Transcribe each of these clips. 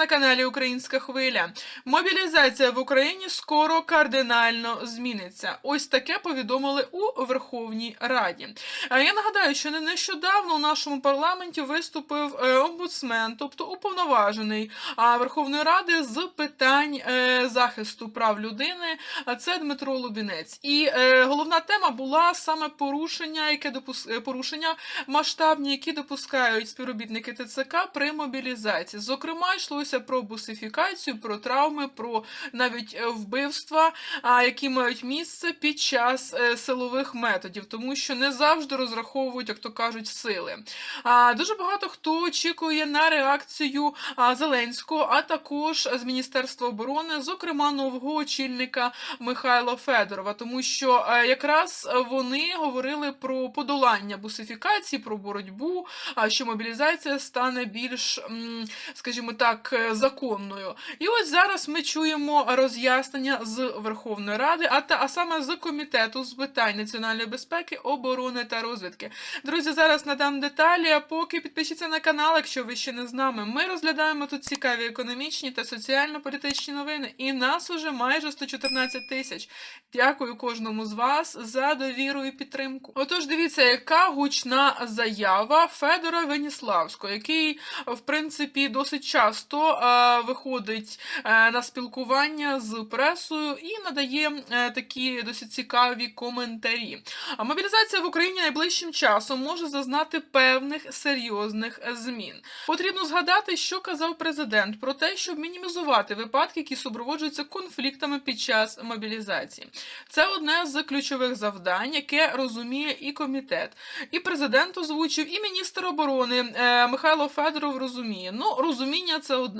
на каналі Українська Хвиля. Мобілізація в Україні скоро кардинально зміниться. Ось таке повідомили у Верховній Раді. Е, Я нагадаю, що не нещодавно у нашому парламенті виступив е, омбудсмен, тобто уповноважений Верховної Ради з питань е, захисту прав людини. Це Дмитро Лубінець. І головна тема була саме порушення, яке допус... порушення масштабні, які допускають співробітники ТЦК при мобілізації. Зокрема, йшлося про бусифікацію, про травми, про навіть е, вбивства, які мають місце під час е, силових методів, тому що не завжди розраховують, як то кажуть, сили. Дуже багато хто очікує на реакцію Зеленського, а також з Міністерства оборони, зокрема нового очільника Михайла Федорова, тому що е, якраз вони говорили про подолання бусифікації, про боротьбу, що мобілізація стане більш, скажімо так, законною. І ось зараз ми чуємо роз'яснення з Верховної Ради, а та а саме з комітету з питань національної безпеки, оборони та розвідки. Друзі, зараз надам деталі. Поки підпишіться на канал, якщо ви ще не з нами. Ми розглядаємо тут цікаві економічні та соціально-політичні новини. І нас уже майже 114 тисяч. Дякую кожному з вас за довіру і підтримку. Отож, дивіться, яка гучна заява Федора Веніславського, який, в принципі, досить часто е, виходить е, на спілкування з пресою і надає е, такі досить цікаві коментарі. А мобілізація в Україні найближчим часом може зазнати певних серйозних змін. Потрібно згадати, що казав президент про те, щоб мінімізувати випадки, які супроводжуються конфліктами під час мобілізації. Це одне з ключових завдань, яке розуміє і комітет, і президент озвучив, і міністр оборони е, Михайло Федоров розуміє. Ну, розуміння це одне.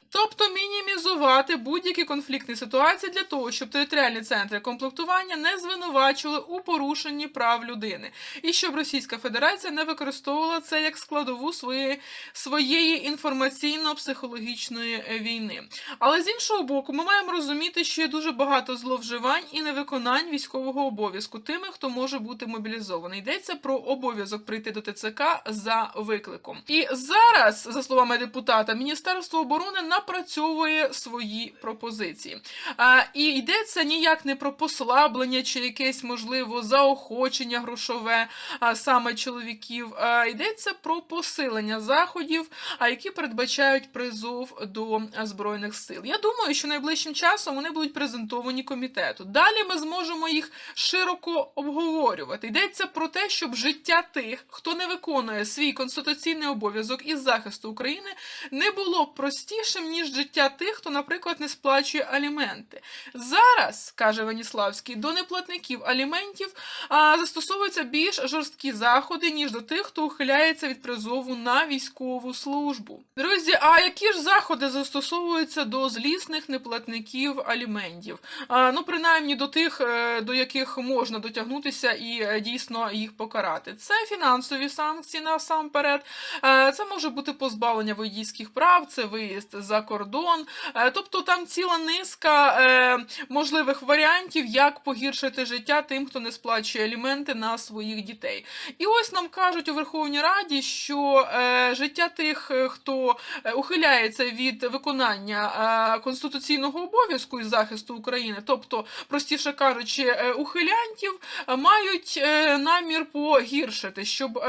Тобто мінімізувати будь-які конфліктні ситуації для того, щоб територіальні центри комплектування не звинувачували у порушенні прав людини, і щоб Російська Федерація не використовувала це як складову своєї, своєї інформаційно-психологічної війни. Але з іншого боку, ми маємо розуміти, що є дуже багато зловживань і невиконань військового обов'язку тими, хто може бути мобілізований. Йдеться про обов'язок прийти до ТЦК за викликом. І зараз, за словами депутата, Міністерство оборони напрацьовує свої пропозиції. А, і йдеться ніяк не про послаблення чи якесь можливо заохочення грошове а, саме чоловіків. А, йдеться про посилення заходів, а які передбачають призов до збройних сил. Я думаю, що найближчим часом вони будуть презентовані комітету. Далі ми зможемо їх широко обговорювати. Йдеться про те, щоб життя тих, хто не виконує свій конституційний обов'язок із захисту України, не було простішим ніж життя тих, хто, наприклад, не сплачує аліменти. Зараз каже Веніславський, до неплатників аліментів а, застосовуються більш жорсткі заходи ніж до тих, хто ухиляється від призову на військову службу. Друзі, а які ж заходи застосовуються до злісних неплатників аліментів? А, ну, принаймні до тих, е, до яких можна дотягнутися і е, дійсно їх покарати. Це фінансові санкції насамперед. Е, Це може бути позбавлення водійських прав, це виїзд за кордон. Е, Тобто там ціла низка е, можливих варіантів, як погіршити життя тим, хто не сплачує аліменти на своїх дітей. І ось нам кажуть у Верховній Раді, що е, життя тих, хто ухиляється від виконання конституційного обов'язку із захисту України, тобто, простіше кажучи, ухилянтів мають намір погіршити, щоб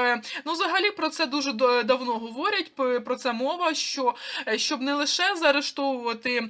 ну, взагалі про це дуже давно говорять. Про це мова, що щоб не лише заарештовувати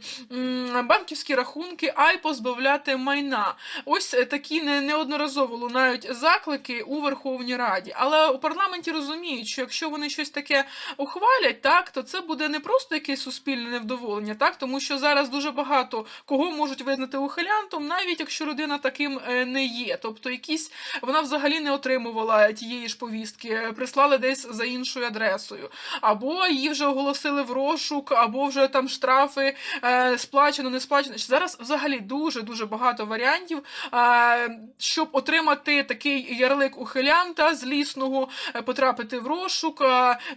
банківські рахунки, а й позбавляти майна. Ось е, такі неодноразово лунають заклики у Верховній Раді. Але у парламенті розуміють, що якщо вони щось таке ухвалять, так то це буде не просто якесь суспільне невдоволення, так тому що зараз дуже багато кого можуть визнати ухилянтом, навіть якщо людина таким е, не є. Тобто, якісь вона взагалі не отримувала тієї ж повістки, е, прислали десь за іншою адресою, або її вже оголосили в розшук, або вже там штрафи е, сплачено, не сплачено. Зараз взагалі дуже дуже багато варіантів, е, щоб отримати такий ярлик ухилянта злісного, е, потрапити в розшук.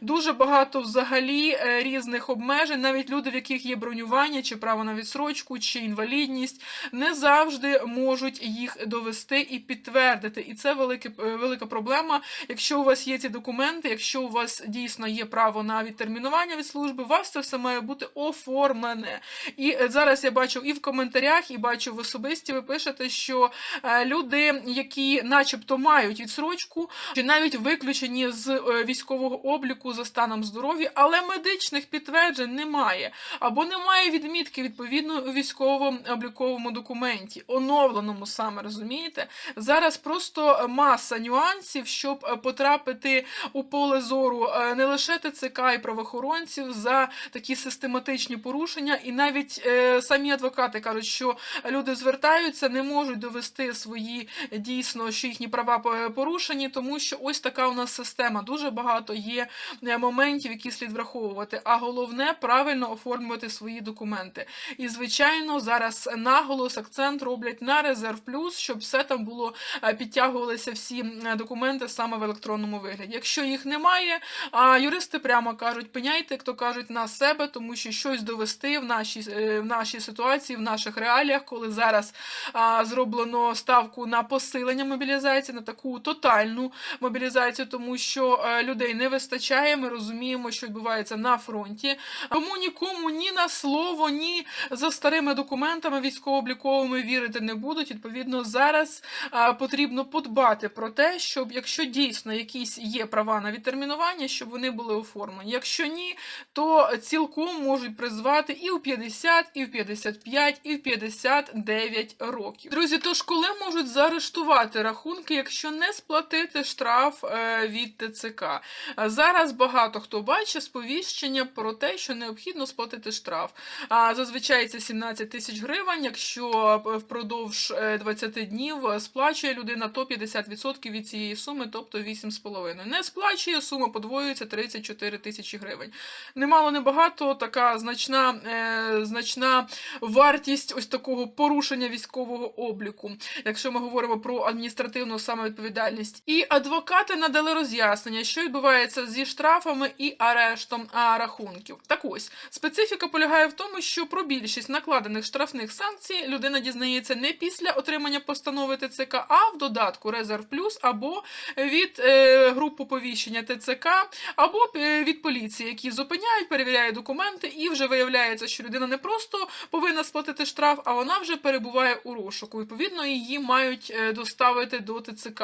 Дуже багато взагалі різних обмежень, навіть люди, в яких є бронювання, чи право на відсрочку, чи інвалідність, не завжди можуть їх довести і підтвердити. І це велике, велика проблема. Якщо у вас є ці документи, якщо у вас дійсно є право на відтермінування від служби, у вас це все має бути оформлене. І е, зараз я бачу і в коментарях, і бачу в особисті, ви пишете, що е, люди, які начебто мають відсрочку, чи навіть виключені з е, військового обліку за станом здоров'я, але медичних підтверджень немає, або немає відмітки відповідно у військово-обліковому документі, оновленому саме розумієте. Зараз просто маса нюансів, щоб потрапити у поле зору не лише ТЦК і правоохоронців за такі систематичні порушення, і навіть е, самі адвокати кажуть, що люди звертаються, не можуть довести свої е, дійсно, що їхні права порушені, тому що ось така у нас система. Дуже багато є е, моментів, які слід враховувати. А головне правильно оформлювати свої документи. І звичайно, зараз наголос, акцент роблять на резерв плюс, щоб все там було е, підтягувалися всі документи саме в електронному вигляді. Якщо їх немає, а юристи прямо кажуть, пеняйте, як то кажуть, на себе, тому що щось довести в нашій, е, в нашій ситуації, в наших реаліях, коли зараз а, зроблено ставку на посилення мобілізації, на таку тотальну мобілізацію, тому що е, людей не вистачає. Ми розуміємо, що відбувається на фронті. Тому нікому ні на слово, ні за старими документами військово-обліковими вірити не будуть. Відповідно, зараз а, потрібно подбати про те, щоб якщо дійсно якісь є права на відтермінування, щоб вони були оформлені. Якщо ні, то цілком можуть призвати і у 50, і в 55, і в 59 років. Друзі, тож коли можуть заарештувати рахунки, якщо не сплатити штраф е, від ТЦК? Зараз багато хто бачить сповіщення про те, що необхідно сплатити штраф. Зазвичай це 17 тисяч гривень. Якщо впродовж е, 20 днів е, сплачує людина, то 50% від цієї суми, тобто 8,5. Не сплачує, сума подвоюється 34 тисячі гривень. Немало небагато, така значна, е, значна вартість ось такого порушення військового обліку, якщо ми говоримо про адміністративну самовідповідальність. І адвокати надали роз'яснення, що відбувається зі штрафами і арештом рахунків. Так ось специфіка полягає в тому, що про більшість накладених штрафних санкцій людина дізнається не після отримання постанови ТЦК, а в додатку Резерв Плюс або від е, груп оповіщення ТЦК, або е, від поліції, які зупиняють, перевіряють документи, і вже виявляється, що людина не просто повинна сплатити штраф, а вона вже перебуває у розшуку. Відповідно, її мають е, доставити до ТЦК.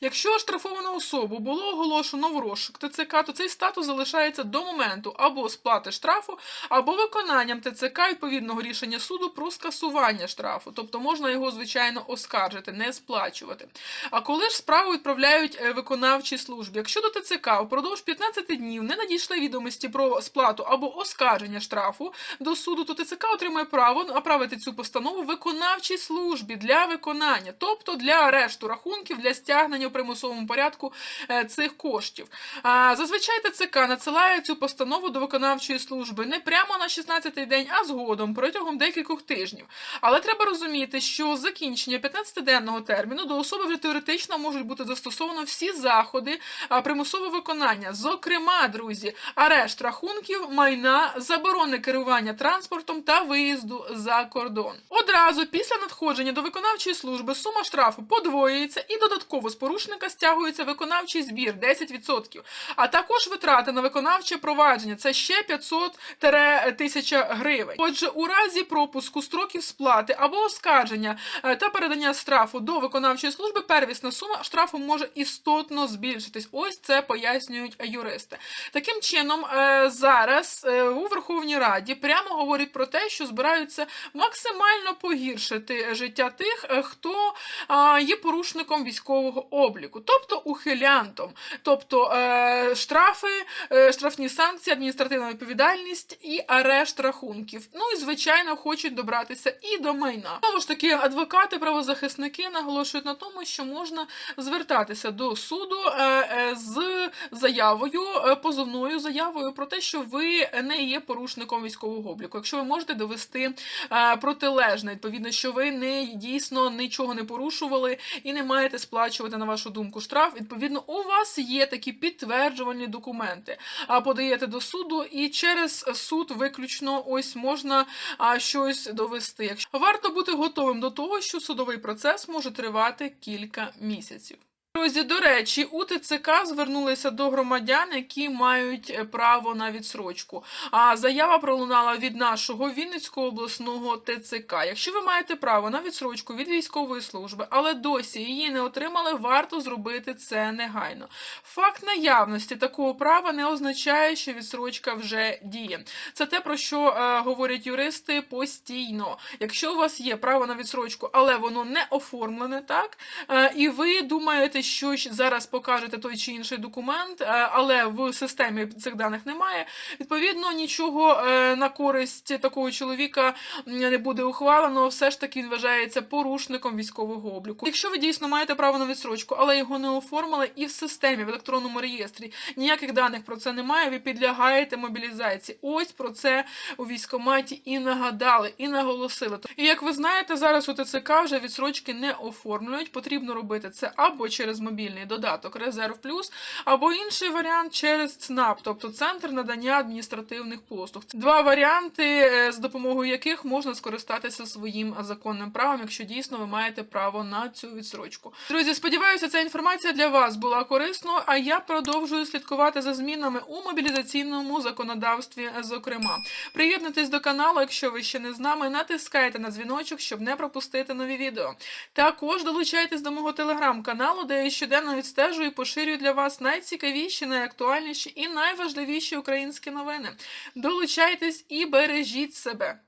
Якщо штрафовану особу було оголошено в розшук ТЦК, то цей статус залишається до моменту або сплати штрафу, або виконанням ТЦК відповідного рішення суду про скасування штрафу. Тобто можна його, звичайно, оскаржити, не сплачувати. А коли ж справу відправляють е, виконавчій службі, якщо до ТЦК впродовж 15 днів не надійшли відомості про сплату або оскарження штрафу до суду, то ТЦК отримає право направити цю постанову виконавчій службі для виконання, тобто для арешту рахунків, для стягнення в примусовому порядку е, цих коштів. Зазвичай ТЦК надсилає цю постанову до виконавчої служби не прямо на 16-й день, а згодом протягом декількох тижнів. Але треба розуміти, що закінчення 15-денного терміну до особи вже теоретично можуть бути застосовано всі заходи примусового виконання. Зокрема, друзі, арешт рахунків, майна, заборони керування транспортом та виїзду за кордон. Одразу після надходження до виконавчої служби сума штрафу подвоюється і додатково з порушника стягується виконавчий збір 10%, а також витрати на виконавче провадження це ще 500-1000 гривень. Отже, у разі пропуску строків сплати або оскарження е, та передання штрафу до виконавчої служби, первісна сума штрафу може істотно збільшитись. Ось це пояснюють юристи. Таким чином, е, зараз е, у Верховній Раді прямо говорять про те, що збираються максимально погіршити життя тих, е, хто є порушником військового обліку, тобто ухилянтом, тобто е, штрафи, е, штрафні санкції, адміністративна відповідальність і арешт рахунків. Ну і звичайно хочуть добратися і до майна. Знову ж таки, адвокати, правозахисники наголошують на тому, що можна звертатися до суду з заявою, позовною заявою про те, що ви не є військового обліку. Якщо ви можете довести е, протилежне, відповідно, що ви не дійсно нічого не порушували і не маєте сплачувати на вашу думку штраф. Відповідно, у вас є такі підтверджувальні документи. А подаєте до суду, і через суд виключно ось можна щось довести. Якщо варто бути готовим до того, що судовий процес може тривати кілька місяців. Друзі, до речі, у ТЦК звернулися до громадян, які мають е, право на відсрочку. А заява пролунала від нашого Вінницького обласного ТЦК. Якщо ви маєте право на відсрочку від військової служби, але досі її не отримали, варто зробити це негайно. Факт наявності такого права не означає, що відсрочка вже діє. Це те, про що е, говорять юристи постійно. Якщо у вас є право на відсрочку, але воно не оформлене, так е, і ви думаєте, що ж зараз покажете той чи інший документ, е, але в системі цих даних немає. Відповідно, нічого е, на користь такого чоловіка не буде ухвалено. Все ж таки він вважається порушником військового обліку. Якщо ви дійсно маєте право на відсрочку, але його не оформили, і в системі в електронному реєстрі ніяких даних про це немає. Ви підлягаєте мобілізації. Ось про це у військкоматі і нагадали, і наголосили. І як ви знаєте, зараз у ТЦК вже відсрочки не оформлюють. Потрібно робити це або через мобільний додаток Резерв Плюс, або інший варіант через ЦНАП, тобто центр надання адміністративних послуг. Два варіанти, е, з допомогою яких можна скористатися своїм законним правом, якщо дійсно ви маєте право на цю відсрочку. Друзі, сподіваюся, ця інформація для вас була корисною. А я продовжую слідкувати за змінами у мобілізаційному законодавстві. Зокрема, приєднуйтесь до каналу, якщо ви ще не з нами. Натискайте на дзвіночок, щоб не пропустити нові відео. Також долучайтесь до мого телеграм-каналу, де щоденно відстежую і поширюю для вас найцікавіші, найактуальніші і найважливіші українські новини. Долучайтесь і бережіть себе.